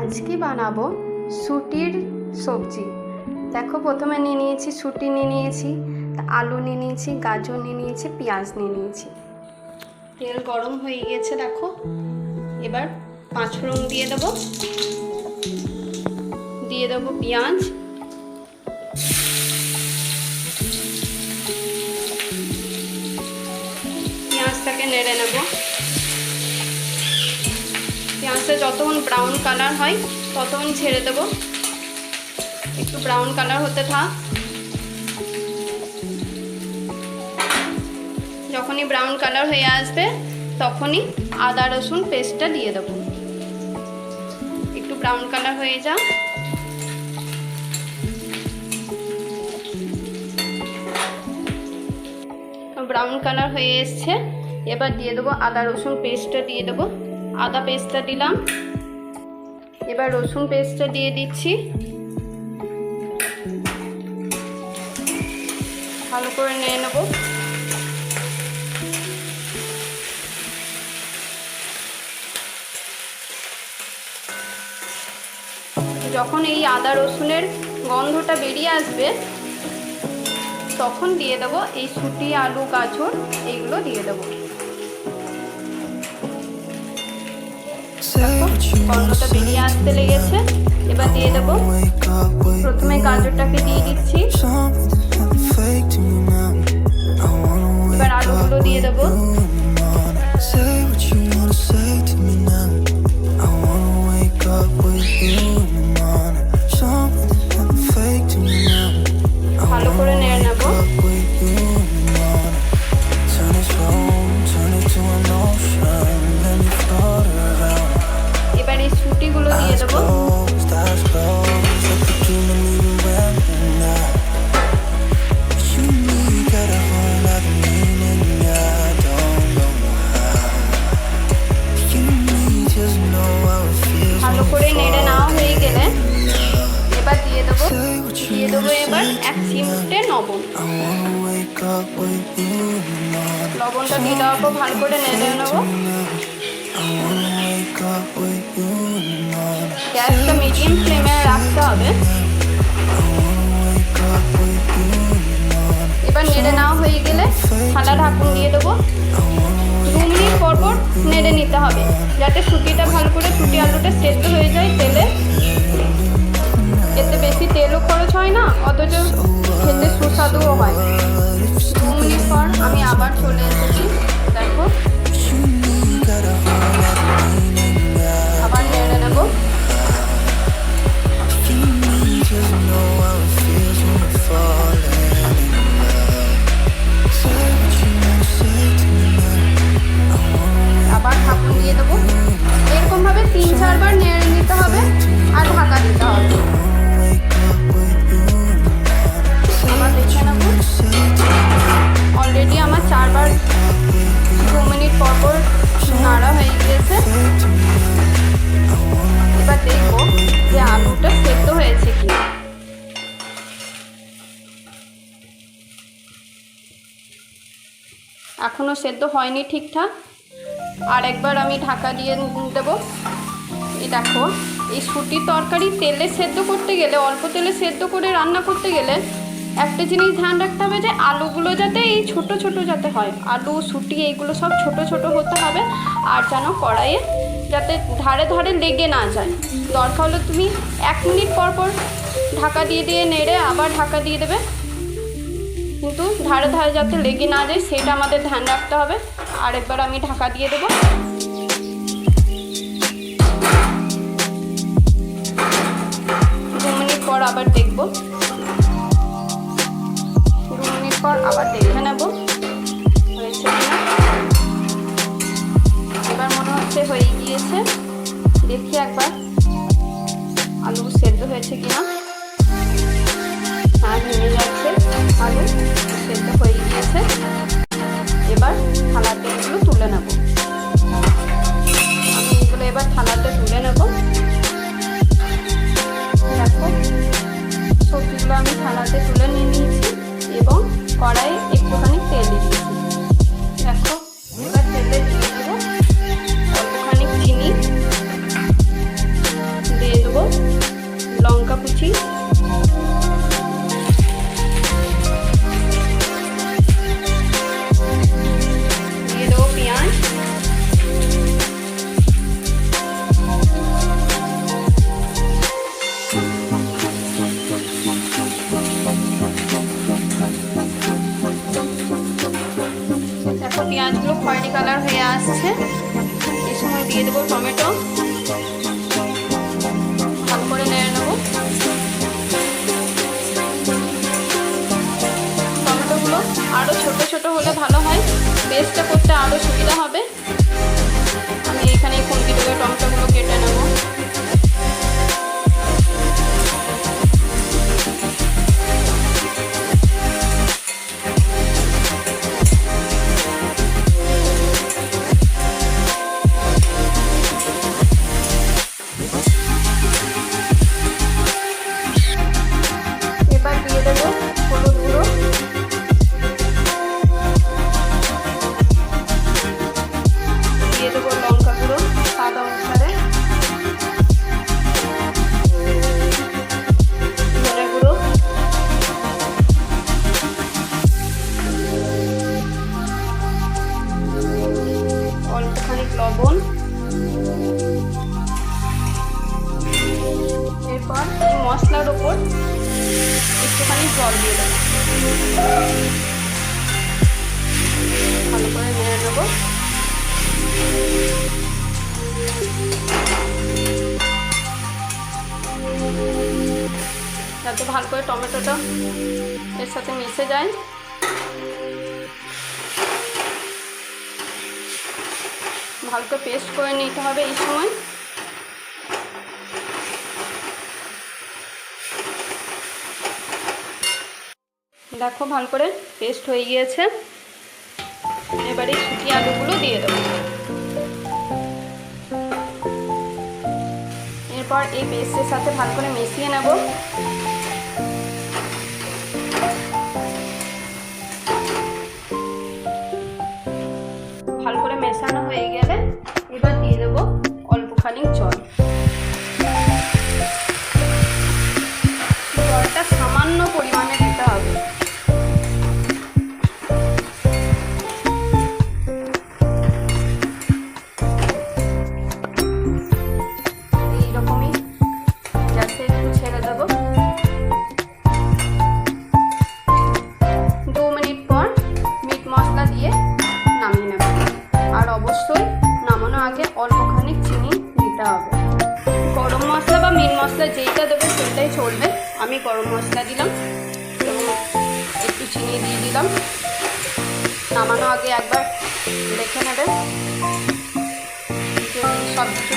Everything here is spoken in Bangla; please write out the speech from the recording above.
আজকে বানাবো সুটির সবজি। দেখো প্রথমে নিয়ে নিয়েছি, সুটি নিয়ে নিয়েছি আলু নিয়ে নিয়েছি, গাজর নিয়ে নিয়েছি, পেঁয়াজ নিয়ে নিয়েছি। তেল গরম হয়ে গিয়েছে, দেখো। এবার পাঁচ ফোড়ন দিয়ে দেবো। দিয়ে দেবো পেঁয়াজ পেঁয়াজটা যতক্ষণ ব্রাউন কালার হয়, ততক্ষণ ছেড়ে দেবো। একটু ব্রাউন কালার হতে থাক। যখনই ব্রাউন কালার হয়ে আসবে, তখনই আদা, রসুন পেস্টটা দিয়ে দেবো। একটু ব্রাউন কালার হয়ে যা ব্রাউন কালার হয়ে এসছে। এবার দিয়ে দেবো আদা, রসুন পেস্টটা দিয়ে দেবো। আদা পেস্টটা দিলাম। এবার রসুন পেস্টটা দিয়ে দিচ্ছি। ভালো করে নিয়ে নেব। যখন এই আদা রসুনের গন্ধটা বেরিয়ে আসবে, তখন দিয়ে দেবো এই সুটি আলু, গাজর, এইগুলো দিয়ে দেবো। গন্ধটা বেরিয়ে আসতে লেগেছে। এবার দিয়ে দেবো। প্রথমে গাজরটাকে দিয়ে দিচ্ছি। এবার আলুগুলো দিয়ে দেবো। Say what you wanna say to me now. I wanna wake up with you. লবণটা দিয়ে দেওয়ার পর ভালো করে নেড়ে নেব I wanna wake up with you in the morning. গ্যাসটা মিডিয়াম ফ্লেমে রাখতে হবে I wanna wake up with you in the morning. এবার নেড়ে নেওয়া হয়ে গেলে থালা ঢাকুন দিয়ে দেবো দু মিনিট পর পর নেড়ে নিতে হবে যাতে সুটিটা ভালো করে সুটি আলুটা সেদ্ধ হয়ে যায় তেলে বেশি তেলও খরচ হয় না অথচ খেতে সুস্বাদুও হয়। আমি আবার চলে এসেছি। দু মিনিট পর পর নাড়া হয়ে গিয়েছে। এবার দেখব যে আলুটা সেদ্ধ হয়েছে কি এখনও সেদ্ধ হয়নি ঠিকঠাক। আর একবার আমি ঢাকা দিয়ে দেবো। এই দেখো, এই সুটির তরকারি তেলে সেদ্ধ করতে গেলে, অল্প তেলে সেদ্ধ করে রান্না করতে গেলে একটা জিনিস ধ্যান রাখতে হবে যে আলুগুলো যাতে এই ছোট ছোট যাতে হয়। আলু, সুটি, এইগুলো সব ছোট ছোট হতে হবে আর যেন কড়াইয়ে যাতে ধারে ধারে লেগে না যায়। দরকার হলে তুমি এক মিনিট পর পর ঢাকা দিয়ে দিয়ে নেড়ে আবার ঢাকা দিয়ে দেবে। কিন্তু ধারে ধারে যাতে লেগে না যায় সেটা আমাদের ধ্যান রাখতে হবে। আর একবার আমি ঢাকা দিয়ে দেবো। দু মিনিট পর আবার দেখব। পর আবার দেখে নেব। হয়েছে এবার মনে হচ্ছে হয়ে গিয়েছে। দেখি একবার। আলু সেদ্ধ হয়েছে কিনা? হ্যাঁ ভেঙে যাচ্ছে আলু। সেদ্ধ হয়ে গিয়েছে। এবার থালাতে এগুলো তুলে নেব। আমি এগুলো এবার থালাতে তুলে নেব। দেখো, সবজিগুলো আমি থালাতে তুলে কড়াই একটুখানি আসছে। এই সময় দিয়ে দেবো টমেটো। মশলার ওপর একটুখানি জল দিয়ে দেবো। ভালো করে নেড়ে নেব। যাতে ভালো করে টমেটোটা এর সাথে মিশে যায়। ভালো করে পেস্ট করে নিতে হবে এই সময়। দেখো, ভালো করে পেস্ট হয়ে গিয়েছে। এবারে সুটি আলুগুলো দিয়ে দেবো। এরপর এই পেস্টের সাথে ভালো করে মিশিয়ে নেব। মশলা যেইটা দেবে সেইটাই চলবে আমি গরম মশলা দিলাম। একটু চিনি দিয়ে দিলাম। নামানো আগে একবার দেখে নেবে। সব কিছু